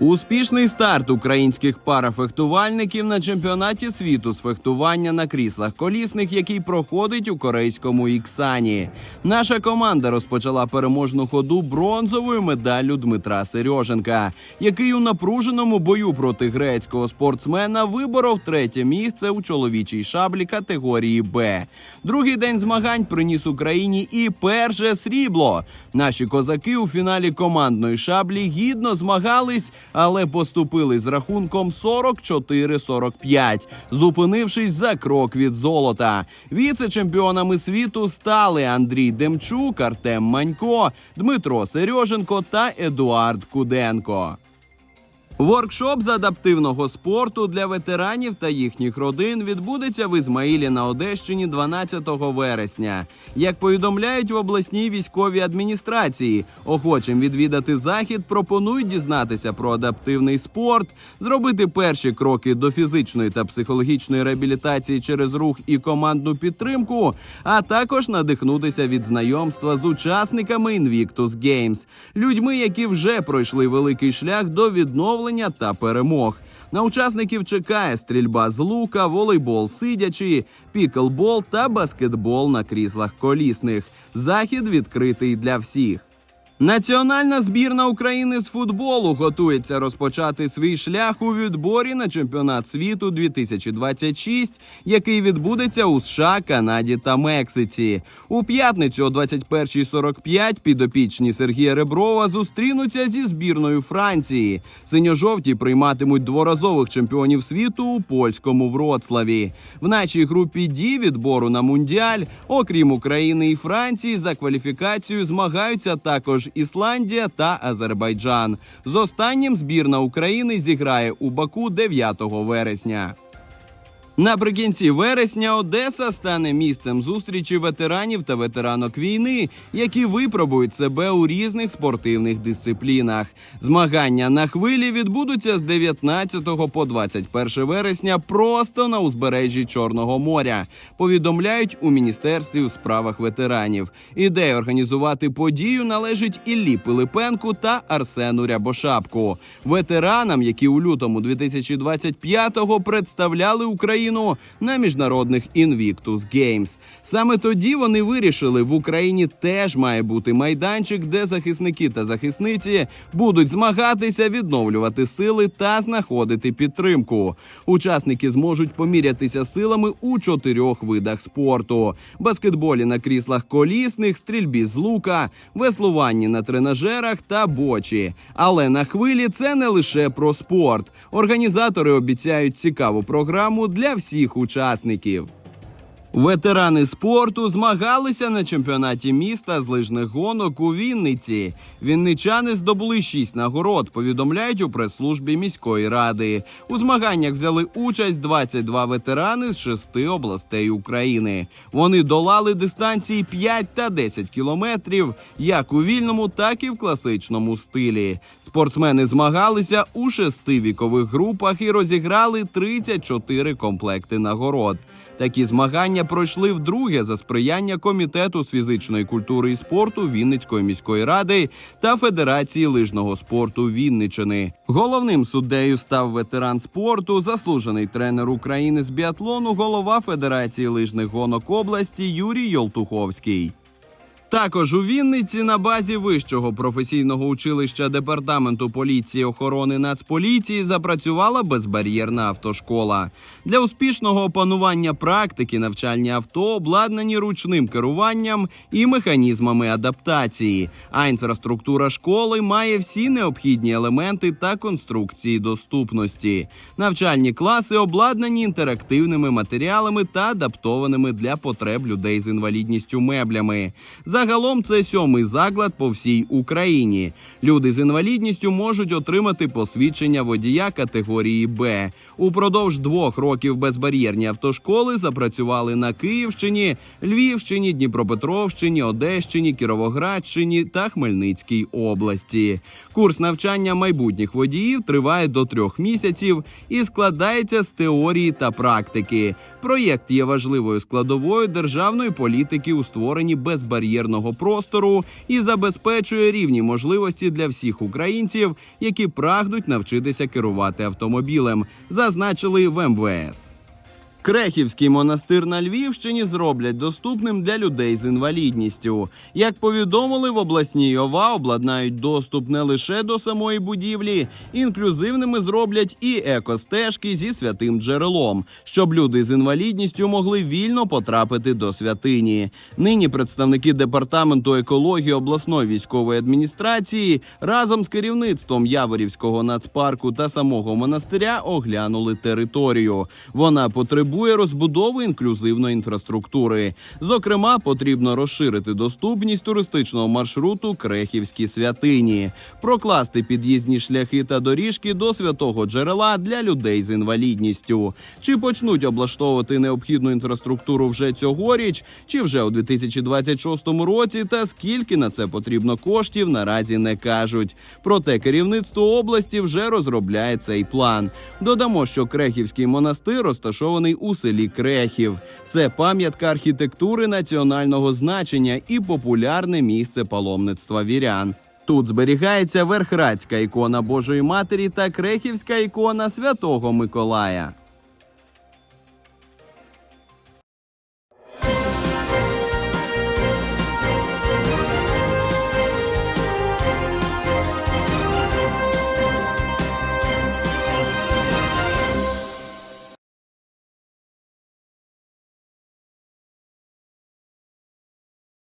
Успішний старт українських парафехтувальників на чемпіонаті світу з фехтування на кріслах колісних, який проходить у корейському Іксані. Наша команда розпочала переможну ходу бронзовою медаллю Дмитра Сереженка, який у напруженому бою проти грецького спортсмена виборов третє місце у чоловічій шаблі категорії Б. Другий день змагань приніс Україні і перше срібло. Наші козаки у фіналі командної шаблі гідно змагались, але поступили з рахунком 44-45, зупинившись за крок від золота. Віце-чемпіонами світу стали Андрій Демчук, Артем Манько, Дмитро Сереженко та Едуард Куденко. Воркшоп з адаптивного спорту для ветеранів та їхніх родин відбудеться в Ізмаїлі на Одещині 12 вересня. Як повідомляють в обласній військовій адміністрації, охочим відвідати захід пропонують дізнатися про адаптивний спорт, зробити перші кроки до фізичної та психологічної реабілітації через рух і командну підтримку, а також надихнутися від знайомства з учасниками Invictus Games, людьми, які вже пройшли великий шлях до відновлення та перемог. На учасників чекає стрільба з лука, волейбол сидячи, піклбол та баскетбол на кріслах колісних. Захід відкритий для всіх. Національна збірна України з футболу готується розпочати свій шлях у відборі на чемпіонат світу 2026, який відбудеться у США, Канаді та Мексиці. У п'ятницю о 21.45 підопічні Сергія Реброва зустрінуться зі збірною Франції. Синьо-жовті прийматимуть дворазових чемпіонів світу у польському Вроцлаві. В нашій групі Ді відбору на мундіаль, окрім України і Франції, за кваліфікацію змагаються також Ісландія та Азербайджан. З останнім збірна України зіграє у Баку 9 вересня. Наприкінці вересня Одеса стане місцем зустрічі ветеранів та ветеранок війни, які випробують себе у різних спортивних дисциплінах. Змагання на хвилі відбудуться з 19 по 21 вересня просто на узбережжі Чорного моря. Повідомляють у міністерстві у справах ветеранів. Ідея організувати подію належить Іллі Пилипенку та Арсену Рябошапку, ветеранам, які у лютому 2025-го представляли Україну на міжнародних Invictus Games. Саме тоді вони вирішили, в Україні теж має бути майданчик, де захисники та захисниці будуть змагатися, відновлювати сили та знаходити підтримку. Учасники зможуть помірятися силами у чотирьох видах спорту: баскетболі на кріслах колісних, стрільбі з лука, веслуванні на тренажерах та бочі. Але на хвилі це не лише про спорт. Організатори обіцяють цікаву програму для всіх учасників. Ветерани спорту змагалися на чемпіонаті міста з лижних гонок у Вінниці. Вінничани здобули шість нагород. Повідомляють у прес-службі міської ради. У змаганнях взяли участь 22 ветерани з шести областей України. Вони долали дистанції 5 та 10 кілометрів, як у вільному, так і в класичному стилі. Спортсмени змагалися у шести вікових групах і розіграли 34 комплекти нагород. Такі змагання пройшли вдруге за сприяння комітету з фізичної культури і спорту Вінницької міської ради та Федерації лижного спорту Вінничини. Головним суддею став ветеран спорту, заслужений тренер України з біатлону, голова Федерації лижних гонок області Юрій Йолтуховський. Також у Вінниці на базі вищого професійного училища департаменту поліції охорони Нацполіції запрацювала безбар'єрна автошкола. Для успішного опанування практики навчальні авто обладнані ручним керуванням і механізмами адаптації. А інфраструктура школи має всі необхідні елементи та конструкції доступності. Навчальні класи обладнані інтерактивними матеріалами та адаптованими для потреб людей з інвалідністю меблями. Загалом це сьомий заклад по всій Україні. Люди з інвалідністю можуть отримати посвідчення водія категорії Б. Упродовж двох років безбар'єрні автошколи запрацювали на Київщині, Львівщині, Дніпропетровщині, Одещині, Кіровоградщині та Хмельницькій області. Курс навчання майбутніх водіїв триває до трьох місяців і складається з теорії та практики. Проєкт є важливою складовою державної політики у створенні безбар'єрної безбар'єрного простору і забезпечує рівні можливості для всіх українців, які прагнуть навчитися керувати автомобілем, зазначили в МВС. Крехівський монастир на Львівщині зроблять доступним для людей з інвалідністю. Як повідомили в обласній ОВА, обладнають доступ не лише до самої будівлі, інклюзивними зроблять і екостежки зі святим джерелом, щоб люди з інвалідністю могли вільно потрапити до святині. Нині представники департаменту екології обласної військової адміністрації разом з керівництвом Яворівського нацпарку та самого монастиря оглянули територію. Вона потребує розбудови інклюзивної інфраструктури. Зокрема, потрібно розширити доступність туристичного маршруту Крехівські святині, прокласти під'їзні шляхи та доріжки до святого джерела для людей з інвалідністю. Чи почнуть облаштовувати необхідну інфраструктуру вже цьогоріч, чи вже у 2026 році, та скільки на це потрібно коштів, наразі не кажуть. Проте керівництво області вже розробляє цей план. Додамо, що Крехівський монастир розташований у селі Крехів. Це пам'ятка архітектури національного значення і популярне місце паломництва вірян. Тут зберігається верхрадська ікона Божої Матері та крехівська ікона Святого Миколая.